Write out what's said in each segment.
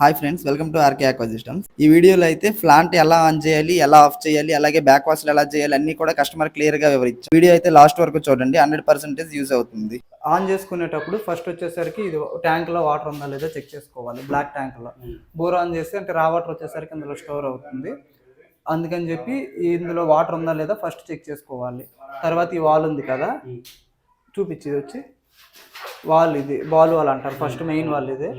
Hi friends welcome to RK Aqua Systems ఈ వీడియోలో అయితే ప్లాంట్ ఎలా ఆన్ చేయాలి ఎలా ఆఫ్ చేయాలి అలాగే బ్యాక్ వాష్లు ఎలా చేయాలి అన్ని కూడా కస్టమర్ క్లియర్గా వివరించారు వీడియో అయితే లాస్ట్ వరకు చూడండి హండ్రెడ్ పర్సెంటేజ్ యూజ్ అవుతుంది. ఆన్ చేసుకునేటప్పుడు ఫస్ట్ వచ్చేసరికి ఇది ట్యాంక్లో వాటర్ ఉందా లేదా చెక్ చేసుకోవాలి బ్లాక్ ట్యాంక్లో. బోర్ ఆన్ చేస్తే అంటే రా వాటర్ వచ్చేసరికి అందులో స్టోర్ అవుతుంది. అందుకని చెప్పి ఇందులో వాటర్ ఉందా లేదా ఫస్ట్ చెక్ చేసుకోవాలి. తర్వాత ఈ వాల్ ఉంది కదా చూపించేది వచ్చి వాల్ ఇది బాల్ వాల్ అంటారు ఫస్ట్ మెయిన్ వాల్ ఇది.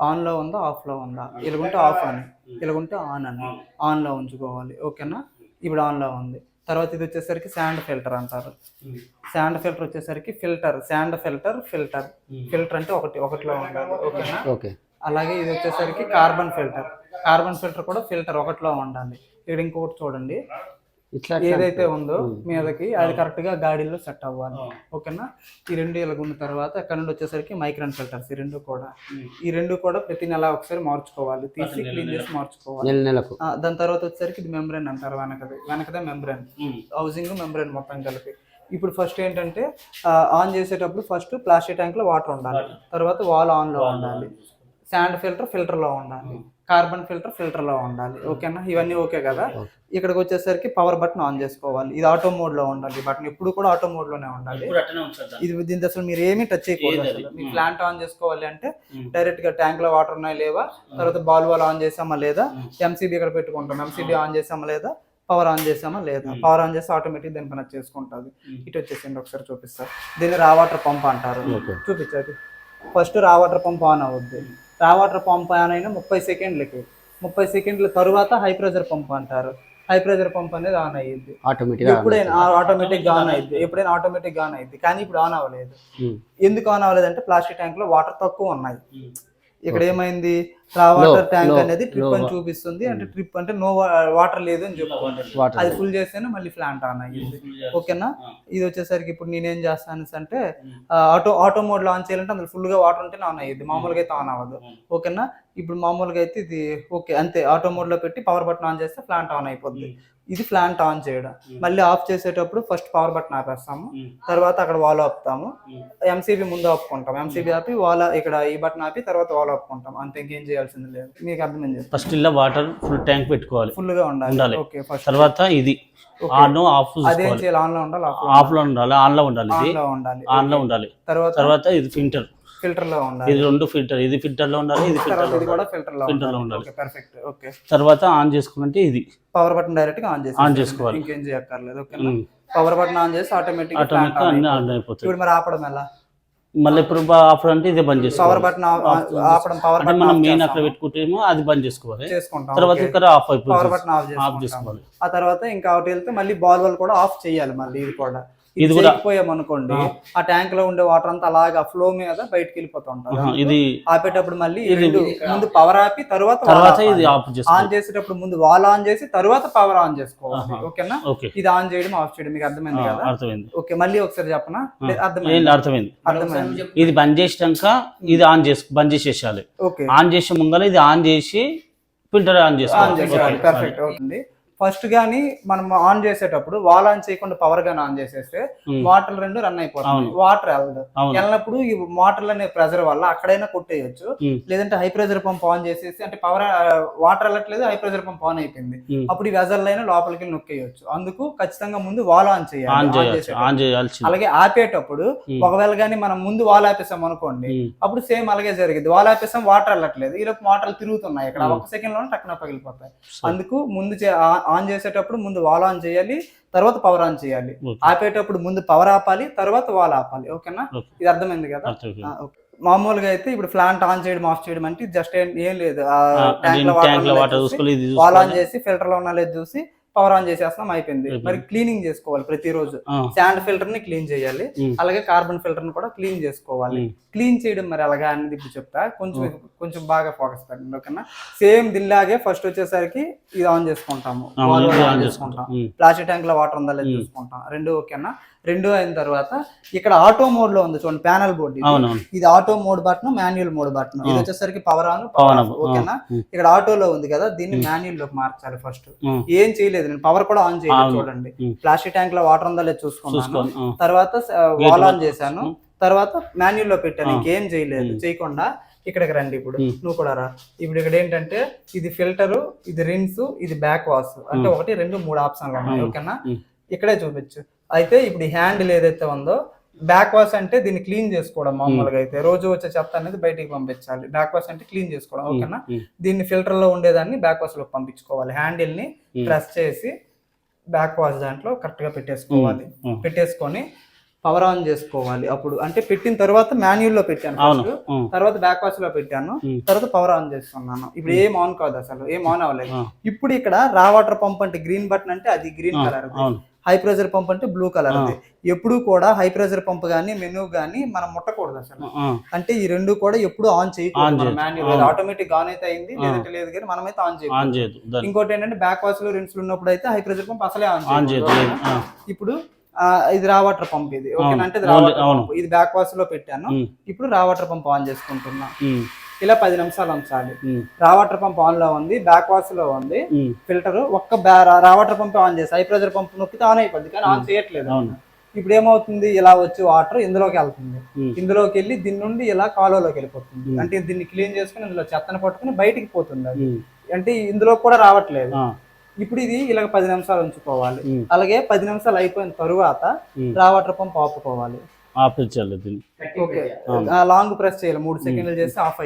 ఆన్లో ఉందా ఆఫ్లో ఉందా? ఇలాగుంటే ఆఫ్ అని. ఇలాగుంటే ఆన్ అని. ఆన్లో ఉంచుకోవాలి. ఓకేనా? ఇప్పుడు ఆన్లో ఉంది. తర్వాత ఇది వచ్చేసరికి శాండ్ ఫిల్టర్ అంటారు. శాండ్ ఫిల్టర్ వచ్చేసరికి filter sand filter filter filter అంటే ఒకటి ఒకటిలో ఉండాలి. ఓకేనా? ఓకే. అలాగే ఇది వచ్చేసరికి కార్బన్ ఫిల్టర్ కార్బన్ ఫిల్టర్ కూడా ఫిల్టర్ ఒకటిలో ఉండాలి. ఇక్కడ ఇంకొకటి చూడండి. ఇట్లా ఏదైతే ఉందో మీదకి అది కరెక్ట్గా గాడిలో సెట్ అవ్వాలి. ఓకేనా? ఈ రెండు ఇలా ఉన్న తర్వాత అక్కడ నుండి వచ్చేసరికి మైక్రాన్ ఫిల్టర్స్ ఈ రెండు కూడా. ఈ రెండు కూడా ప్రతి నెల ఒకసారి మార్చుకోవాలి. తీసి క్లీన్ చేసి మార్చుకోవాలి. నెల నెలకు. ఆ, దాని తర్వాత వచ్చేసరికి ఇది మెంబ్రెన్ అంటారు వెనకది. వెనకదే మెంబ్రెన్ హౌసింగ్ మెంబ్రెన్ మొత్తం కలిపి. ఇప్పుడు ఫస్ట్ ఏంటంటే ఆన్ చేసేటప్పుడు ఫస్ట్ ప్లాస్టిక్ ట్యాంక్లో వాటర్ ఉండాలి. తర్వాత వాల్ ఆన్లో ఉండాలి. శాండ్ ఫిల్టర్ ఫిల్టర్లో ఉండాలి. కార్బన్ ఫిల్టర్ ఫిల్టర్లో ఉండాలి ఓకేనా? ఇవన్నీ ఓకే కదా? ఇక్కడికి వచ్చేసరికి పవర్ బటన్ ఆన్ చేసుకోవాలి. ఇది ఆటో మోడ్లో ఉండాలి. బటన్ ఇప్పుడు కూడా ఆటో మోడ్లోనే ఉండాలి ఇది దీనికి అసలు మీరు ఏమీ టచ్ చేయకూడదు అసలు. మీ ప్లాంట్ ఆన్ చేసుకోవాలి అంటే డైరెక్ట్గా ట్యాంక్లో వాటర్ ఉన్నాయి లేవా? తర్వాత బాల్ వాల్ ఆన్ చేసామా లేదా? ఎంసీబీ ఇక్కడ పెట్టుకుంటాం. ఎంసీబీ ఆన్ చేసామా లేదా? పవర్ ఆన్ చేసామా లేదా? పవర్ ఆన్ చేస్తే ఆటోమేటిక్ దాని పని చేసుకుంటుంది. ఇటు వచ్చేసింది ఒకసారి చూపిస్తా. దీన్ని రా వాటర్ పంప్ అంటారు. చూపించాలి ఫస్ట్ రా వాటర్ పంప్ ఆన్ అవుద్ది. రా వాటర్ పంప్ ఆన్ అయిన ముప్పై సెకండ్లకి ముప్పై సెకండ్ల తరువాత హై ప్రెజర్ పంప్ అంటారు. హై ప్రెజర్ పంప్ అనేది ఆన్ అయ్యింది ఆటోమేటిక్ ఎప్పుడైనా ఆటోమేటిక్గా ఆన్ అయింది ఎప్పుడైనా ఆటోమేటిక్గా ఆన్ అయింది కానీ ఇప్పుడు ఆన్ అవ్వలేదు. ఎందుకు ఆన్ అవ్వలేదు అంటే ప్లాస్టిక్ ట్యాంక్లో వాటర్ తక్కువ ఉన్నాయి. ఇక్కడ ఏమైంది? రా వాటర్ ట్యాంక్ అనేది ట్రిప్ అని చూపిస్తుంది. అంటే ట్రిప్ అంటే నో వాటర్ లేదు అని చెప్పుకోండి వాటర్ అది ఫుల్ చేస్తేనే మళ్ళీ ప్లాంట్ ఆన్ అయ్యింది. ఓకేనా? ఇది వచ్చేసరికి ఇప్పుడు నేనేం చేస్తాను అంటే ఆటో ఆటో మోడ్లో ఆన్ చేయాలంటే అందులో ఫుల్గా వాటర్ ఉంటేనే ఆన్ అయ్యింది మామూలుగా అయితే ఆన్ అవ్వదు. ఓకేనా? ఇప్పుడు మామూలుగా అయితే ఇది ఓకే అంతే. ఆటో మోడ్లో పెట్టి పవర్ బటన్ ఆన్ చేస్తే ప్లాంట్ ఆన్ అయిపోద్ది. ఇది ప్లాంట్ ఆన్ చేయడం. మళ్ళీ ఆఫ్ చేసేటప్పుడు ఫస్ట్ పవర్ బటన్ ఆపేస్తాము. తర్వాత అక్కడ వాల్ ఆపుతాము. ఎంసీబీ ముందు ఆపుకుంటాం. ఎంసీబీ ఆపి వాల్ ఇక్కడ ఈ బటన్ ఆపి తర్వాత వాల్ ఆపుకుంటాం. అంతే ఇంకేం చేయాల్సింది లేదు. మీకు అర్థమైంది ఫస్ట్ ఇలా వాటర్ ఫుల్ ట్యాంక్ పెట్టుకోవాలి. ఫుల్గా ఉండాలి. Okay first. తర్వాత ఇది ఆన్ ఆఫ్ అదేం చేయాలి. ఆన్లో ఉండాలి ఆఫ్లో ఉండాలి. ఆన్లో ఉండాలి ఇది. ఆన్లో ఉండాలి. ఆన్లో ఉండాలి. తర్వాత తర్వాత ఇది ఫిల్టర్. ఫిల్టర్లో ఉండాలి. ఇది రెండు ఫిల్టర్ ఇది ఫిల్టర్లో ఉండాలి ఇది ఫిల్టర్లో కూడా ఫిల్టర్లో Filter లో ఉండాలి. Perfect okay. తర్వాత ఆన్ చేసుకుంటే ఇది. పవర్ బటన్ డైరెక్ట్గా ఆన్ చేసి ఆన్ చేసుకోవాలి. ఇంకేం చేయక్కర్లేదు ఓకే పవర్ బటన్ ఆన్ చేసి ఆటోమేటిక్ ఆటోమేటిక్ అన్ని ఆన్ అయిపోతాయి. ఇప్పుడు మరి ఆపడం ఎలా? మళ్ళీ ఇప్పుడు ఆఫ్ అంటే ఇది బంద్ పవర్ చేసుకోవాలి బటన్ ఆపడం పవర్ బటన్ మనం మెయిన్. అక్కడ పెట్టుకుంటేమో అది బంద్ చేసుకోవాలి. చేసుకుంటాం తర్వాత. ఇక్కడ ఆఫ్ పవర్ అయిపోతుంది బటన్ ఆఫ్ చేసుకోవాలి. ఆ తర్వాత ఇంకా ఒకటి వెళ్తే మళ్ళీ బాల్ వాల్ కూడా ఆఫ్ చేయాలి మళ్ళీ ఇది కూడా. ఇది కూడా- చేయకపోయాం అనుకోండి ఆ. ట్యాంక్లో ఉండే వాటర్ అంతా అలాగా ఫ్లో మీద బయటకి వెళ్ళిపోతుంటారు ఆహా, ఇది ఆపేటప్పుడు మళ్ళీ ముందు పవర్ ఆపి తర్వాత తర్వాత. ఇది ఆఫ్ ఆన్ చేసేటప్పుడు ముందు వాల్ ఆన్ చేసి తర్వాత పవర్ ఆన్ చేసుకోవాలి. ఓకేనా? ఓకే. ఇది ఆన్ చేయడం ఆఫ్ చేయడం మీకు అర్థమైంది కదా? అర్థమైంది. ఓకే మళ్ళీ ఒకసారి చెప్పనా? అర్థమైంది. అర్థమైంది? అర్థమైంది. ఇది బంద్ చేసినాక ఇది ఆన్ చేసు బంద్ చేసేసాలి ఓకే. ఆన్ చేసే ముంగల ఇది ఆన్ చేసి ఫిల్టర్ ఆన్ ఆన్ చేసుకోవాలి పర్ఫెక్ట్ అవుతుంది ఫస్ట్ గాని మనం ఆన్ చేసేటప్పుడు వాల్ ఆన్ చేయకుండా పవర్ గాని ఆన్ చేసేస్తే. వాటర్ రెండు రన్ అయిపోతాయి అవును. వాటర్ వెళ్ళదు వెళ్ళినప్పుడు ఈ వాటర్ అనే ప్రెజర్ వల్ల అక్కడైనా కొట్టేయచ్చు. లేదంటే హై ప్రెజర్ పంప్ ఆన్ చేసేసి అంటే పవర్ వాటర్ వెళ్ళట్లేదు హై ప్రెజర్ పంప్ ఆన్ అయిపోయింది. అప్పుడు ఈ వెజల్ అయినా లోపలికి నొక్కేయచ్చు అందుకు ఖచ్చితంగా ముందు వాల్ ఆన్ చేయాలి అలాగే ఆపేటప్పుడు. ఒకవేళ కానీ మనం ముందు వాల్ ఆపేసాం అనుకోండి. అప్పుడు సేమ్ అలాగే జరిగింది వాల్ ఆపేసాం వాటర్ వెళ్ళట్లేదు ఈ లోపు వాటర్లు తిరుగుతున్నాయి ఇక్కడ. ఒక సెకండ్లోనే టక్కున పగిలిపోతాయి. అందుకు ముందు ఆన్ చేసేటప్పుడు ముందు వాల్ ఆన్ చేయాలి తర్వాత పవర్ ఆన్ చేయాలి. ఆపేటప్పుడు ముందు పవర్ ఆపాలి తర్వాత వాల్ ఆపాలి. ఓకేనా? ఓకే. ఇది అర్థమైంది కదా. మామూలుగా అయితే ఇప్పుడు ప్లాంట్ ఆన్ చేయడం ఆఫ్ చేయడం అంటే జస్ట్ ఏం లేదు. ట్యాంక్లో వాటర్ వాల్ ఆన్ చేసి ఫిల్టర్లో ఉన్న లేదు చూసి పవర్ ఆన్ చేసేస్తాం అయిపోయింది. మరి క్లీనింగ్ చేసుకోవాలి ప్రతిరోజు. శాండ్ ఫిల్టర్ని క్లీన్ చేయాలి. అలాగే కార్బన్ ఫిల్టర్ని కూడా క్లీన్ చేసుకోవాలి. క్లీన్ చేయడం మరి అలాగా అనేది ఇప్పుడు చెప్తా. కొంచెం కొంచెం బాగా ఫోకస్ పెట్టండి ఓకేనా? సేమ్ దిల్లాగే ఫస్ట్ వచ్చేసరికి ఇది ఆన్ చేసుకుంటాము. ఆన్ చేసుకుంటాం. ప్లాస్టిక్ ట్యాంక్లో వాటర్ ఉందా లేదా చూసుకుంటాం. రెండు ఓకేనా? రెండు అయిన తర్వాత ఇక్కడ ఆటో మోడ్లో ఉంది చూడండి ప్యానల్ బోర్డ్ ఇది. Auto mode button manual mode button. ఇది. వచ్చేసరికి పవర్ ఆన్ పవర్ ఆఫ్ ఓకేనా. ఇక్కడ ఆటోలో ఉంది కదా దీన్ని మాన్యువల్లోకి మార్చాలి ఫస్ట్. ఏం చేయలేదు. నేను పవర్ కూడా ఆన్ చేయలేదు. చూడండి. ప్లాస్టిక్ ట్యాంక్లో వాటర్ ఉందా లేదా చూసుకున్నాను. తర్వాత వాల్ ఆన్ చేశాను. తర్వాత మాన్యువల్లో పెట్టాను. ఇంకేం చేయలేదు. చేయకుండా ఇక్కడికి రండి ఇప్పుడు. నువ్వు కూడా రా. ఇప్పుడు ఇక్కడ ఏంటంటే ఇది ఫిల్టర్ ఇది రిన్స్ ఇది బ్యాక్ వాష్ అంటే ఒకటి రెండు మూడు ఆప్షన్లు ఉన్నాయి ఓకేనా. ఇక్కడే చూపించు. అయితే ఇప్పుడు హ్యాండిల్ ఏదైతే ఉందో బ్యాక్ వాష్ అంటే దీన్ని క్లీన్ చేసుకోవడం మామూలుగా అయితే. రోజు వచ్చే చెత్త అనేది బయటికి పంపించాలి. బ్యాక్ వాష్ అంటే క్లీన్ చేసుకోవడం ఓకేనా. దీన్ని ఫిల్టర్లో ఉండేదాన్ని బ్యాక్ వాష్లో పంపించుకోవాలి. హ్యాండిల్ని. ప్రెస్ చేసి బ్యాక్ వాష్ దాంట్లో కరెక్ట్గా పెట్టేసుకోవాలి. పెట్టేసుకొని పవర్ ఆన్ చేసుకోవాలి. అప్పుడు అంటే పెట్టిన తర్వాత మాన్యువల్లో పెట్టాను. తర్వాత బ్యాక్ వాష్లో పెట్టాను. తర్వాత పవర్ ఆన్ చేస్తున్నాను. ఇప్పుడు ఏం ఆన్ కాదు అసలు. ఏం ఆన్ అవ్వలేదు. ఇప్పుడు ఇక్కడ రా వాటర్ పంప్ అంటే గ్రీన్ బటన్ అంటే అది green colour. High pressure pump అంటే బ్లూ కలర్. అది. ఎప్పుడు కూడా హై ప్రెషర్ పంప్ గానీ మెనూ గానీ మనం ముట్టకూడదు అసలు. అంటే ఈ రెండు కూడా ఎప్పుడు ఆన్ చేయకూడదు. మాన్యువల్. ఆటోమేటిక్ ఆన్ అయితే అయింది లేదంటే లేదు కానీ మనమైతే ఆన్ చేయకూడదు. చేయదు ఇంకోటి ఏంటంటే బ్యాక్ వాష్లో రిన్స్ ఉన్నప్పుడు అయితే హై ప్రెషర్ పంప్ అసలే ఆన్ ఆన్ చేయదు చేయకూడదు. ఇప్పుడు ఇది రా వాటర్ పంప్ ఇది. అవును. అంటే ఇది రా ఓన్లీ- వాటర్ అవును. పంప్ ఇది బ్యాక్ వాష్లో పెట్టాను. ఇప్పుడు రా వాటర్ పంప్ ఆన్ చేసుకుంటున్నా. ఇలా పది నిమిషాలు ఉంచాలి. ఉమ్, రా వాటర్ పంప్ ఆన్లో ఉంది బ్యాక్ వాష్లో ఉంది. ఫిల్టర్ ఒక్క బ్యా- raw- raw water pump on చేసి హై ప్రెషర్ పంప్ నొక్కితే ఆన్ అయిపోద్ది కానీ ఆన్ చేయట్లేదు. అవును. ఇప్పుడు ఏమవుతుంది ఇలా వచ్చి వాటర్ ఇందులోకి వెళ్తుంది. ఇందులోకి వెళ్ళి దీని నుండి ఇలా కాలువలోకి వెళ్ళిపోతుంది. అంటే దీన్ని క్లీన్ చేసుకుని ఇందులో చెత్తను పట్టుకుని బయటికి పోతుంది అది. అంటే ఇందులో కూడా రావట్లేదు. ఇప్పుడు ఇది ఇలా పది నిమిషాలు ఉంచుకోవాలి. అలాగే పది నిమిషాలు అయిపోయిన తరువాత ఉమ్. రా వాటర్ పంప్ ఆపుకోవాలి. ఆపించాలి దీన్ని. ఓకే. లాంగ్ ప్రెస్ చేయాలి. మూడు సెకండ్లు చేస్తే ఆఫ్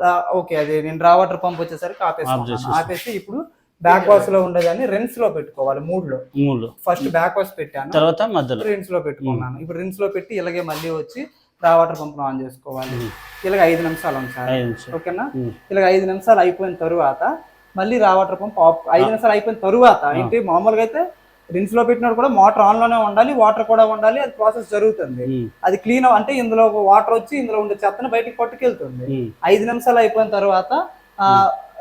రా- ఓకే అది నేను రా వాటర్ పంప్ వచ్చేసరికి చేసేసి. ఆపేసి ఇప్పుడు బ్యాక్ వాష్లో ఉండేదాన్ని రెన్స్లో పెట్టుకోవాలి మూడ్లో మూడు ఫస్ట్ బ్యాక్ వాష్ పెట్టాను. తర్వాత మధ్యలో. రిన్స్లో పెట్టుకున్నాను. ఇప్పుడు రిన్స్లో పెట్టి ఇలాగే మళ్ళీ వచ్చి రా వాటర్ పంప్ ఆన్ చేసుకోవాలి. ఇలాగ ఐదు నిమిషాలు ఉంచాలి ఓకేనా. ఇలాగ ఐదు నిమిషాలు అయిపోయిన తరువాత మళ్ళీ రా వాటర్ పంప్ ఆఫ్ ఐదు నిమిషాలు అయిపోయిన తరువాత ఏంటి మామూలుగా అయితే రిన్స్లో పెట్టినప్పుడు కూడా మోటార్ ఆన్లోనే ఉండాలి వాటర్ కూడా ఉండాలి అది ప్రాసెస్ జరుగుతుంది. ఉమ్, అది క్లీన్ అంటే ఇందులో వాటర్ వచ్చి ఇందులో ఉండే చెత్తను బయటికి పట్టుకెళ్తుంది. ఉమ్, ఐదు నిమిషాలు అయిపోయిన తర్వాత ఆ,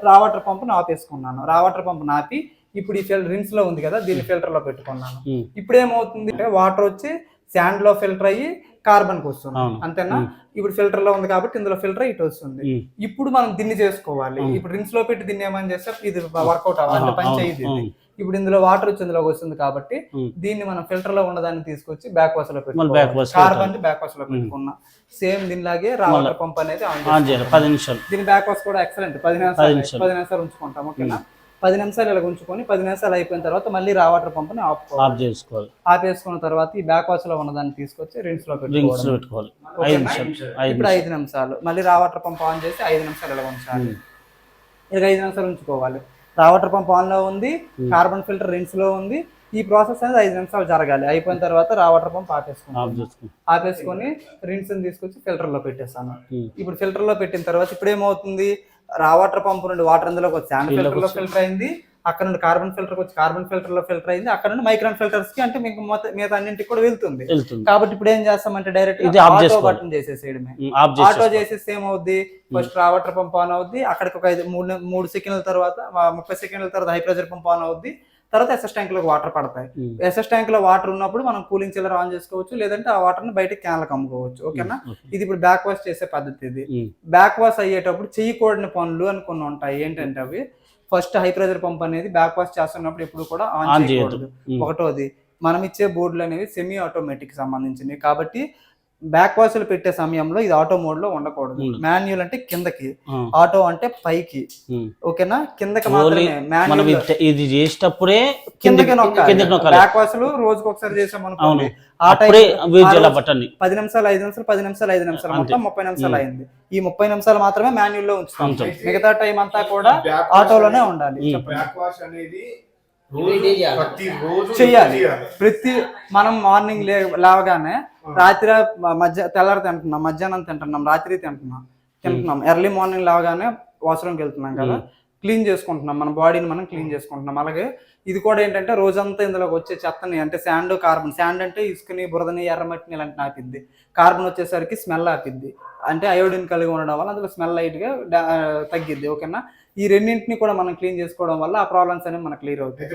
రా వాటర్ పంప్ ఆపేసుకున్నాను. రా వాటర్ పంప్ ఆపి ఇప్పుడు ఈ ఫిల్ రిన్స్లో ఉంది కదా దీన్ని ఫిల్టర్లో పెట్టుకున్నాను. ఇప్పుడు ఏమవుతుంది అంటే వాటర్ వచ్చి శాండ్లో ఫిల్టర్ అయ్యి కార్బన్కి వస్తుంది. అంతేనా? ఇప్పుడు ఫిల్టర్లో ఉంది కాబట్టి ఇందులో ఫిల్టర్ ఇటు వస్తుంది. ఇప్పుడు మనం దీన్ని చేసుకోవాలి. ఇప్పుడు రిన్స్లో పెట్టి దీన్ని ఏమని చేస్తే? ఇది వర్కౌట్ అవ్వాలి. పని చేయదు. ఇప్పుడు ఇందులో వాటర్ వచ్చి ఇందులోకి వస్తుంది కాబట్టి. దీన్ని మనం ఫిల్టర్లో ఉన్నదాన్ని తీసుకొచ్చి బ్యాక్ వాష్లో పెట్టుకోవాలి. కార్బన్ బ్యాక్ వాష్లో పెట్టుకున్నా. సేమ్ దీనిలాగే రా వాటర్ పంప్ అనేది ఆన్ చేయాలి. పది నిమిషాలు. దీని బ్యాక్ వాష్ కూడా ఎక్సలెంట్. పది నిమిషాలు. పది నిమిషాలు ఉంచుకుంటాం. ఓకేనా? పది నిమిషాలు ఇలా ఉంచుకొని పది నిమిషాలు అయిపోయిన తర్వాత మళ్ళీ రా వాటర్ పంప్ని ఆఫ్ ఆఫ్ చేసుకోవాలి. ఆపేసుకున్న తర్వాత ఈ బ్యాక్ వాష్లో ఉన్నదాన్ని తీసుకొచ్చి రిన్స్లో రింగ్స్ పెట్టుకోవాలి. ఇప్పుడు ఐదు నిమిషాలు. మళ్ళీ రా వాటర్ పంప్ ఆన్ చేసి ఐదు నిమిషాలు ఇలా ఉంచాలి. ఇలా ఐదు నిమిషాలు ఉంచుకోవాలి. రా వాటర్ పంప్ ఆన్లో ఉంది కార్బన్ ఫిల్టర్ రిన్స్లో ఉంది. ఈ ప్రాసెస్ అనేది ఐదు నిమిషాలు జరగాలి. అయిపోయిన తర్వాత రా వాటర్ పంప్ చేసుకోవాలి ఆపేసుకొని రిన్స్ తీసుకొచ్చి ఫిల్టర్లో పెట్టేస్తాను. ఇప్పుడు ఫిల్టర్లో పెట్టిన తర్వాత ఇప్పుడు ఏమవుతుంది రా వాటర్ పంప్ నుండి వాటర్ అందులోకి వచ్చి శాండ్ ఫిల్టర్లో ఫిల్టర్ అయింది అక్కడ నుండి కార్బన్ ఫిల్టర్ వచ్చి కార్బన్ ఫిల్టర్లో ఫిల్టర్ అయింది అక్కడ నుండి మైక్రాన్ ఫిల్టర్స్కి అంటే మీకు మిగతా అన్నింటికి కూడా వెళ్తుంది. కాబట్టి ఇప్పుడు ఏం చేస్తామంటే డైరెక్ట్ ఆటో. బటన్ చేసేసేయడమే. ఆటో చేసేసి చేసేస్తే ఏమవుద్ది? ఫస్ట్ రా వాటర్ పంప్ ఆన్ అవుద్ది అక్కడికి ఒక మూడు మూడు సెకండ్ల తర్వాత ముప్పై సెకండ్ల తర్వాత హై ప్రెషర్ పంప్ ఆన్ అవుద్ది. తర్వాత ఎస్ఎస్ ట్యాంక్లో వాటర్ పడతాయి. ఎస్ఎస్ ట్యాంక్లో వాటర్ ఉన్నప్పుడు మనం కూలింగ్ చిల్లర్ ఆన్ చేసుకోవచ్చు లేదంటే ఆ వాటర్ని బయటకి క్యాన్లకు అమ్ముకోవచ్చు. ఓకేనా? ఓకే. ఇది ఇప్పుడు బ్యాక్ వాష్ చేసే పద్ధతి ఇది. బ్యాక్ వాష్ అయ్యేటప్పుడు చేయకూడని పనులు అని కొన్ని ఉంటాయి. ఏంటంటే అవి? ఫస్ట్ హై ప్రెషర్ పంప్ అనేది బ్యాక్ వాష్ చేస్తున్నప్పుడు ఎప్పుడు కూడా ఆన్ చేయకూడదు. ఒకటోది మనం ఇచ్చే బోర్డులు అనేవి సెమీ ఆటోమేటిక్ సంబంధించినవి. కాబట్టి బ్యాక్ వాష్ పెట్టే సమయంలో ఇది ఆటో మోడ్లో ఉండకూడదు. మాన్యువల్ అంటే కిందకి ఆటో అంటే పైకి. ఓకేనా కిందకి మాత్రమే ఇది- చేసేటప్పుడే కిందకి కిందకి నొక్కాలి నొక్కాలి బ్యాక్ వాష్ రోజుకి ఒకసారి చేసాం అనుకోండి. ఆ టైం పది నిమిషాలు ఐదు నిమిషాలు పది నిమిషాలు ఐదు నిమిషాలు అంతే. మొత్తం ముప్పై నిమిషాలు. అయింది ఈ ముప్పై నిమిషాలు మాత్రమే మాన్యువల్లో ఉంచుతాం ఉంచాం. మిగతా టైం అంతా కూడా ఆటోలోనే ఉండాలి. బ్యాక్ వాష్ అనేది చెయ్యాలి. ప్రతి మనం మార్నింగ్ లే లేవగానే రాత్రి మధ్య తెల్లారి తింటున్నాం మధ్యాహ్నం తింటున్నాం రాత్రి తింటున్నాం తింటున్నాం. ఎర్లీ మార్నింగ్ లేవగానే వాష్రూమ్కి వెళ్తున్నాం కదా క్లీన్ చేసుకుంటున్నాం మన బాడీని మనం క్లీన్ చేసుకుంటున్నాం. అలాగే ఇది కూడా ఏంటంటే రోజంతా ఇందులోకి వచ్చే చెత్తని అంటే శాండ్ కార్బన్. శాండ్ అంటే ఇసుకని బురదని ఎర్రమట్టిని ఇలాంటి ఆపిద్ది. కార్బన్ వచ్చేసరికి స్మెల్ ఆపిద్ది. అంటే అయోడిన్ కలిగి ఉండడం వల్ల అందులో స్మెల్ లైట్గా డా- తగ్గిద్ది ఓకేనా? ఈ రెండింటిని కూడా మనం క్లీన్ చేసుకోవడం వల్ల ఆ ప్రాబ్లమ్స్ అనేవి మనకు క్లియర్ అవుతాయి.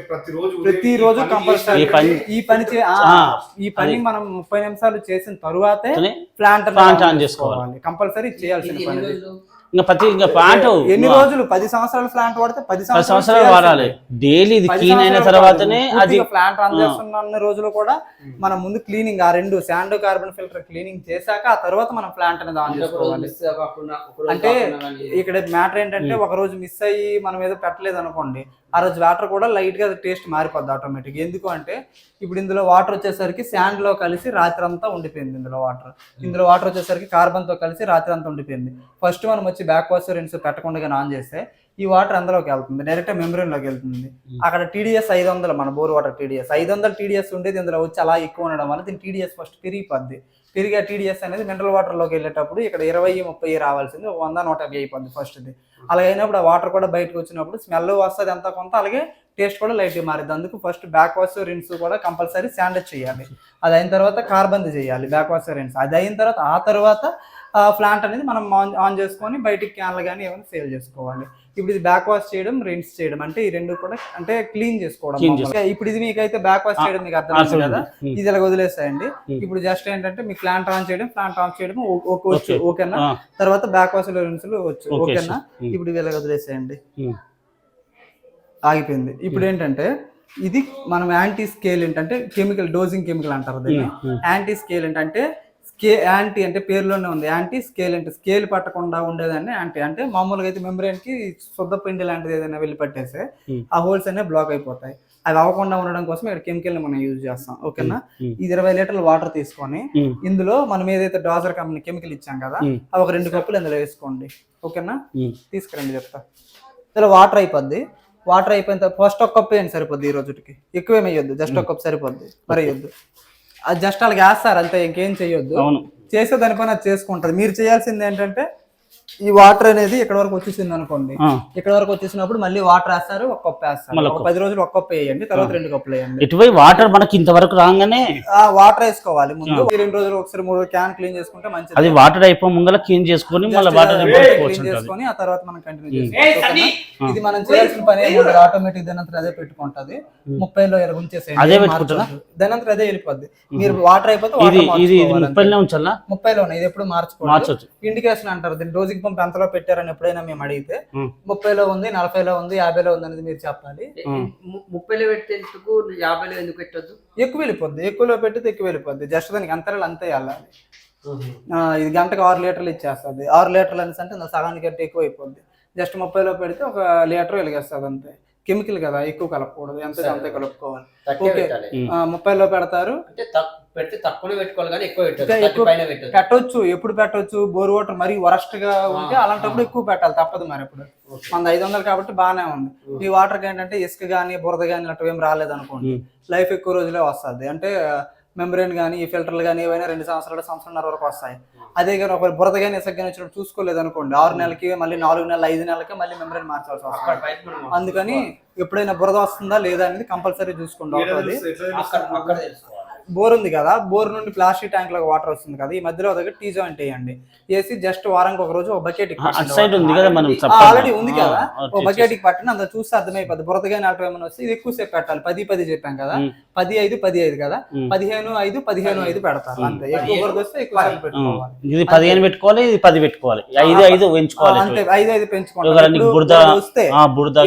ప్రతిరోజు కంపల్సరీ ఈ పని- ఈ పని చే- ఆ, ఆ, ఈ పని మనం ముప్పై నిమిషాలు చేసిన తరువాతే ప్లాంట్ Plant on చేసుకోవాలి. కంపల్సరీ చేయాల్సిన పని. ఇంకా ప్రతి ఇంకా ప్లాంట్ ఎన్ని రోజులు? పది సంవత్సరాలు ప్లాంట్ వాడితే పది పది సంవత్సరాలు. వాడాలి. డైలీ ఇది క్లీన్ అయిన తర్వాతనే. అది ప్లాంట్ రన్ చేస్తున్న రోజులు కూడా మనం ముందు క్లీనింగ్ ఆ రెండు శాండ్ కార్బన్ ఫిల్టర్ క్లీనింగ్ చేశాక ఆ తర్వాత మనం ప్లాంట్ అనేది ఆన్ చేసుకోవాలి. అంటే ఇక్కడ మ్యాటర్ ఏంటంటే ఒక రోజు మిస్ అయ్యి మనం ఏదో పెట్టలేదు అనుకోండి. ఆ రోజు వాటర్ కూడా లైట్గా టేస్ట్ మారిపోద్ది ఆటోమేటిక్. ఎందుకు అంటే ఇప్పుడు ఇందులో వాటర్ వచ్చేసరికి శాండ్లో కలిసి రాత్రి అంతా ఉండిపోయింది ఇందులో వాటర్. ఇందులో వాటర్ వచ్చేసరికి కార్బన్తో కలిసి రాత్రి అంతా ఉండిపోయింది. ఫస్ట్ మనం వచ్చి బ్యాక్ వాష్ రెన్స్ పెట్టకుండా ఆన్ చేస్తే ఈ వాటర్ అందులోకి వెళ్తుంది డైరెక్ట్లోకి వెళ్తుంది. అక్కడ టీడీఎస్ ఐదు వందలు మన బోర్ వాటర్ టీడీఎస్ ఐదు వందలు టీడీఎస్ ఉండేది ఇందులో వచ్చి అలా ఎక్కువ ఉండడం వల్ల దీని టీడీఎస్ ఫస్ట్ పెరిగిపోద్ది. పెరిగే టీడీఎస్ అనేది మినరల్ వాటర్లోకి వెళ్ళేటప్పుడు ఇక్కడ ఇరవై ముప్పై రావాల్సింది ఒక వంద నూట యాభై అయిపోద్ది ఫస్ట్ది. అలాగే అయినప్పుడు ఆ వాటర్ కూడా బయటకు వచ్చినప్పుడు స్మెల్ వస్తుంది ఎంత కొంత అలాగే టేస్ట్ కూడా లైట్గా మారింది అందుకు ఫస్ట్ బ్యాక్ వాష్ రిన్స్ కూడా కంపల్సరీ శాండేజ్ చేయాలి. అది అయిన తర్వాత కార్బన్ చేయాలి బ్యాక్ వాష్ రిన్స్. అది అయిన తర్వాత ఆ తర్వాత ప్లాంట్ అనేది మనం ఆన్ ఆన్ చేసుకొని బయటికి క్యాన్లు కానీ ఏమైనా సేల్ చేసుకోవాలి. ఇప్పుడు ఇది బ్యాక్ వాష్ చేయడం రిన్స్ చేయడం. అంటే ఈ రెండు కూడా అంటే క్లీన్ చేసుకోవడం. ఇప్పుడు ఇది మీకు అయితే బ్యాక్ వాష్ చేయడం మీకు అర్థమవుతుంది కదా. Hmm. ఇది ఇలా వదిలేసాయండి. Hmm. ఇప్పుడు జస్ట్ ఏంటంటే మీ ప్లాంట్ ఆన్ చేయడం ప్లాంట్ ఆఫ్ చేయడం ఓకే వచ్చు. ఓకేనా? తర్వాత బ్యాక్ వాష్ రిన్స్ వచ్చు. ఓకేనా. Hmm. ఇప్పుడు వీళ్ళకి వదిలేసేయండి. ఉమ్, ఆగిపోయింది. ఇప్పుడు ఏంటంటే ఇది మనం యాంటీ స్కేల్ ఏంటంటే కెమికల్ డోజింగ్ కెమికల్ అంటారు దీన్ని. యాంటీ స్కేల్ అంటే స్కే యాంటీ అంటే పేరులోనే ఉంది. యాంటీ స్కేల్ అంటే స్కేల్ పట్టకుండా ఉండేదాన్ని యాంటీ. అంటే మామూలుగా అయితే మెమ్బ్రెయిన్కి శుద్ధ పిండి లాంటిది ఏదైనా వెళ్ళి పట్టేస్తే. ఆ హోల్స్ అనేవి బ్లాక్ అయిపోతాయి. అవి అవ్వకుండా ఉండడం కోసం ఇక్కడ కెమికల్ని మనం యూజ్ చేస్తాం. ఓకేనా. ఇది ఇరవై లీటర్ల వాటర్ తీసుకొని ఇందులో మనం ఏదైతే డాజర్ కంపెనీ కెమికల్ ఇచ్చాం కదా. అవి ఒక రెండు కప్పులు ఇందులో వేసుకోండి. ఓకేనా. తీసుకురండి చెప్తా. ఇలా వాటర్ అయిపోద్ది. వాటర్ అయిపోయిన ఫస్ట్ ఒక కప్ వేయండి సరిపోద్ది ఈ రోజుకి ఎక్కువేం వేయొద్దు. జస్ట్ ఒక కప్ సరిపోద్ది. మరి వేయొద్దు అది జస్ట్ అలాగే వేస్తారు అంతే ఇంకేం చేయొద్దు. అవును. చేసే దానిపైన అది చేసుకుంటది. మీరు చేయాల్సింది ఏంటంటే ఈ వాటర్ అనేది ఇక్కడ వరకు వచ్చేసింది అనుకోండి. ఇక్కడ వరకు వచ్చేసినప్పుడు మళ్ళీ వాటర్ వేస్తారు ఒక కప్ వేస్తారు. ఒక పది రోజులు ఒక కప్ వేయండి తర్వాత రెండు కప్పులు వేయండి. ఎటువై వాటర్ మనకి ఇంతవరకు రాగానే ఆ వాటర్ వేసుకోవాలి ముందు. ఈ రెండు రోజులు ఒకసారి మూడు క్యాన్ క్లీన్ చేసుకుంటే మంచిది. అది వాటర్ అయిపో ముంగల క్లీన్ చేసుకొని మళ్ళీ వాటర్ క్లీన్ ఉంటుంది చేసుకొని ఆ తర్వాత మనం కంటిన్యూ చేసుకోవాలి ఇది మనం చేయాల్సిన పని ఏముంది ఆటోమేటిక్ దానంతరం అదే పెట్టుకుంటది. ముప్పైలో ఇలా ఉంచేసేయండి అదే? మార్చొద్దు. దానంతరం అదే వెళ్ళిపోద్ది. మీరు వాటర్ అయిపోతే ఇది ఇది ముప్పైలో ఉంచాలా? అంతే. ముప్పైలో ఉన్నాయి ఇది ఎప్పుడు మార్చుకోవాలి? ఇండికేషన్ అంటారు దీన్ని డోజింగ్ పంప్ ఎంతలో పెట్టారని ఎప్పుడైనా మేము అడిగితే. ముప్పైలో ఉంది నలభైలో ఉంది యాభైలో ఉంది అనేది మీరు చెప్పాలి. ముప్పైలో పెట్టేందుకు యాభైలో ఎందుకు పెట్టొద్దు? ఎక్కువ వెళ్ళిపోద్ది ఎక్కువలో పెట్టితే ఎక్కువ వెళ్ళిపోద్ది. జస్ట్ దానికి అంతరాలు అంతే వెళ్ళాలి. ఆ, ఇది గంటకు ఆరు లీటర్లు ఇచ్చేస్తుంది. ఆరు లీటర్లు అనేసి అంటే నా సగానికి ఎక్కువ అయిపోద్ది. జస్ట్ ముప్పైలో పెడితే ఒక లీటర్ వెలిగేస్తుంది అంతే. కెమికల్ కదా ఎక్కువ కలపకూడదు. ఎంత అంతే కలుపుకోవాలి. ఓకే. ముప్పైలో పెడతారు. పెడితే తక్కువనే పెట్టుకోవాలి కానీ ఎక్కువ ఎప్పుడు పెట్టొచ్చు? బోర్ వాటర్ మరీ వరస్ట్గా ఉంటే అలాంటప్పుడు ఎక్కువ పెట్టాలి. తప్పదు మరి ఇప్పుడు మన ఐదు వందలు కాబట్టి బాగానే ఉంది. ఈ వాటర్ ఏంటంటే ఇసుక కానీ బురద కానీ ఇలాంటివి ఏం రాలేదు అనుకోండి లైఫ్ ఎక్కువ రోజులే వస్తుంది. అంటే మెమరీన్ కానీ ఈ ఫిల్టర్లు కానీ ఏవైనా రెండు సంవత్సరాలు సంవత్సరంన్నర వరకు వస్తాయి. అదే కానీ ఒక బురద కానీ ఇసుక కానీ వచ్చినప్పుడు చూసుకోలేదు అనుకోండి ఆరు నెలలకి మళ్ళీ నాలుగు నెలలు ఐదు నెలలకి మళ్ళీ మెమరీన్ మార్చాల్సి వస్తుంది. అందుకని ఎప్పుడైనా బురద వస్తుందా లేదా అనేది కంపల్సరీ చూసుకోండి బోర్ ఉంది కదా బోర్ నుండి ప్లాస్టిక్ ట్యాంక్లో వాటర్ వస్తుంది కదా ఈ మధ్యలో దగ్గర టీ జాయింట్ వేయండి. వేసి జస్ట్ వారానికి ఒక రోజు ఒక బకెట్ సైడ్ ఉంది కదా మనం ఆల్రెడీ ఉంది కదా ఒక బకెట్ పట్టిన అందులో చూస్తే అర్థమైపోద్ది. బురదగా నాలుగు ఏమైనా వస్తే ఇది ఎక్కువ సేపు పెట్టాలి. పది పది చెప్పాం కదా. పది ఐదు పది ఐదు కదా. పదిహేను ఐదు పదిహేను ఐదు పెడతారు అంతే. ఎక్కువ బురద వస్తే ఎక్కువ పెట్టుకోవాలి. ఇది పదిహేను పెట్టుకోవాలి ఇది పది పెట్టుకోవాలి. ఐదు ఐదు పెంచుకోవాలి. అంతే ఐదు ఐదు ఇప్పుడు బురద వస్తే బురద.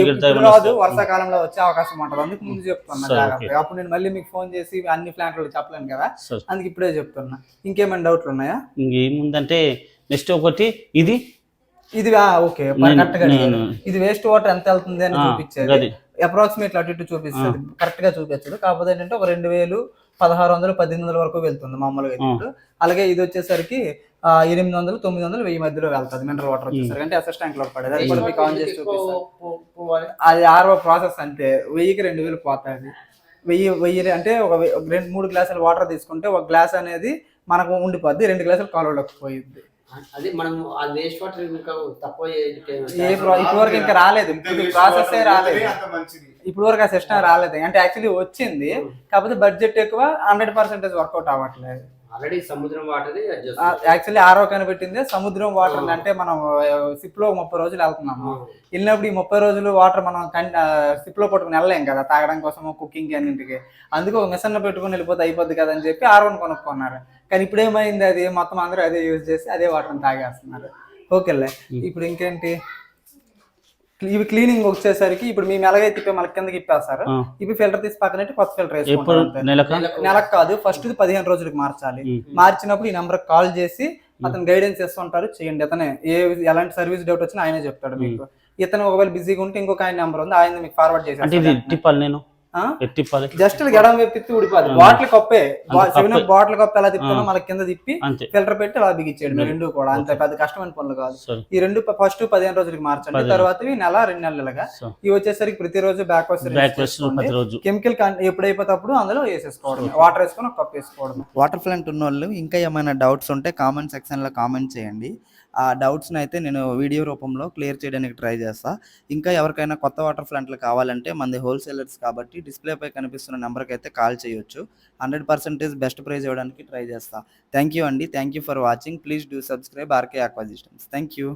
వర్షాకాలంలో వచ్చే అవకాశం ఉంటుంది. అందుకు ముందు చెప్తున్నా అప్పుడు నేను మళ్ళీ మీకు ఫోన్ చేసి అన్ని ప్లాంట్లు చెప్పలేను కదా. అందుకు ఇప్పుడే చెప్తున్నా. ఇంకేమైనా డౌట్లు ఉన్నాయా? ఇంకేముందంటే నెక్స్ట్ ఒకటి ఇది. ఇది ఓకే కరెక్ట్గా ఇది వేస్ట్ వాటర్ ఎంత వెళ్తుంది అని చూపించేది. అప్రాక్సిమేట్ అటు ఇటు చూపిస్తుంది. కరెక్ట్గా చూపించదు. కాకపోతే ఏంటంటే ఒక రెండు వేలు పదహారు వందలు పద్దెనిమిది వందల వరకు వెళ్తుంది మామూలుగా ఇప్పుడు. అలాగే ఇది వచ్చేసరికి ఎనిమిది వందలు తొమ్మిది వందలు వెయ్యి మధ్యలో వెళ్తుంది. మినరల్ వాటర్ వచ్చేసరికి. అంటే ఎస్ఎస్ ట్యాంక్లో పడేది. అది కూడా మీకు ఆన్ చేసి ఎక్కువ చూపిస్తాను పో- పోవాలి. అది ఆరో ప్రాసెస్ అంతే. వెయ్యికి రెండు వేలు పోతాయి వెయ్యి వెయ్యి అంటే ఒక రెండు మూడు గ్లాసులు వాటర్ తీసుకుంటే ఒక గ్లాస్ అనేది మనకు ఉండిపోద్ది రెండు గ్లాసులు కాలువలోకి పోయిద్ది. అది మనం ఆ వేస్ట్ వాటర్ ఇంకా తక్కువ ఇప్పటివరకు ఇంకా రాలేదు ప్రాసెస్ రాలేదు ఉంటే అంత మంచిది. ఇప్పుడు వరకు ఆ సిస్టమ్ రాలేదు. అంటే యాక్చువల్లీ వచ్చింది కాకపోతే బడ్జెట్ ఎక్కువ హండ్రెడ్ పర్సెంటేజ్ వర్కౌట్ అవ్వట్లేదు. ఆల్రెడీ సముద్రం వాటర్ యాక్చువల్లీ ఆరో కనిపెట్టింది సముద్రం వాటర్ అంటే మనం సిప్లో ముప్పై రోజులు వెళ్తున్నాము. వెళ్ళినప్పుడు ఈ ముప్పై రోజులు వాటర్ మనం సిప్లో పట్టుకుని వెళ్ళలేం కదా తాగడం కోసం కుకింగ్ అన్నింటికి. అందుకే ఒక మిషన్లో పెట్టుకుని వెళ్ళిపోతే అయిపోద్ది కదా అని చెప్పి ఆరోని కొనుక్కున్నారు. కానీ ఇప్పుడు ఏమైంది? అది మొత్తం అందరూ అదే యూజ్ చేసి అదే వాటర్ తాగేస్తున్నారు. ఓకేలే. ఇప్పుడు ఇంకేంటి? ఇవి క్లీనింగ్ వచ్చేసరికి ఇప్పుడు మేము ఎలాగైతే తిప్పే మన కిందకి ఇప్పేస్తారు. ఇవి ఫిల్టర్ తీసి పక్కన కొత్త ఫిల్టర్ వేసుకుంటారు నెలక? కాదు ఫస్ట్ పదిహేను రోజులకి మార్చాలి. మార్చినప్పుడు ఈ నెంబర్ కాల్ చేసి అతను గైడెన్స్ ఇస్తుంటారు చేయండి. అతనే ఏ ఎలాంటి సర్వీస్ డౌట్ వచ్చినా ఆయనే చెప్తాడు మీకు. ఇతను ఒకవేళ బిజీగా ఉంటే ఇంకొక ఆయన నెంబర్ ఉంది ఆయన మీకు ఫార్వర్డ్ చేసి నేను? జస్ట్ ఎడం వైపు తిప్పి ఉడిపోదు బాటిల్ కప్పే. సెవెన్ బాటిల్ కప్ ఎలా తిప్పుకున్నా మళ్ళీ కింద తిప్పి ఫిల్టర్ పెట్టి అలా బిగించేయడం రెండు కూడా. అంత పెద్ద కష్టమైన పనులు కాదు. ఈ రెండు ఫస్ట్ పదిహేను రోజులకి మార్చండి. తర్వాత నెల రెండు నెలలుగా. ఇవి వచ్చేసరికి ప్రతిరోజు బ్యాక్ ప్రతిరోజు. కెమికల్ ఎప్పుడైపోతే అప్పుడు అందులో వేసేసుకోవడం వాటర్ వేసుకొని ఒక కప్ వేసుకోవడం వాటర్ ప్లాంట్ ఉన్న వాళ్ళు ఇంకా ఏమైనా డౌట్స్ ఉంటే కామెంట్ సెక్షన్లో కామెంట్ చేయండి. ఆ డౌట్స్ని అయితే నేను వీడియో రూపంలో క్లియర్ చేయడానికి ట్రై చేస్తా. ఇంకా ఎవరికైనా కొత్త వాటర్ ప్లాంట్లు కావాలంటే మనది హోల్సేలర్స్ కాబట్టి డిస్ప్లేపై కనిపిస్తున్న నెంబర్కి అయితే కాల్ చేయొచ్చు. హండ్రెడ్ పర్సెంటేజ్ బెస్ట్ ప్రైజ్ ఇవ్వడానికి ట్రై చేస్తా. థ్యాంక్ యూ అండి. Thank you for watching. Please do subscribe RK Aqua Systems thank you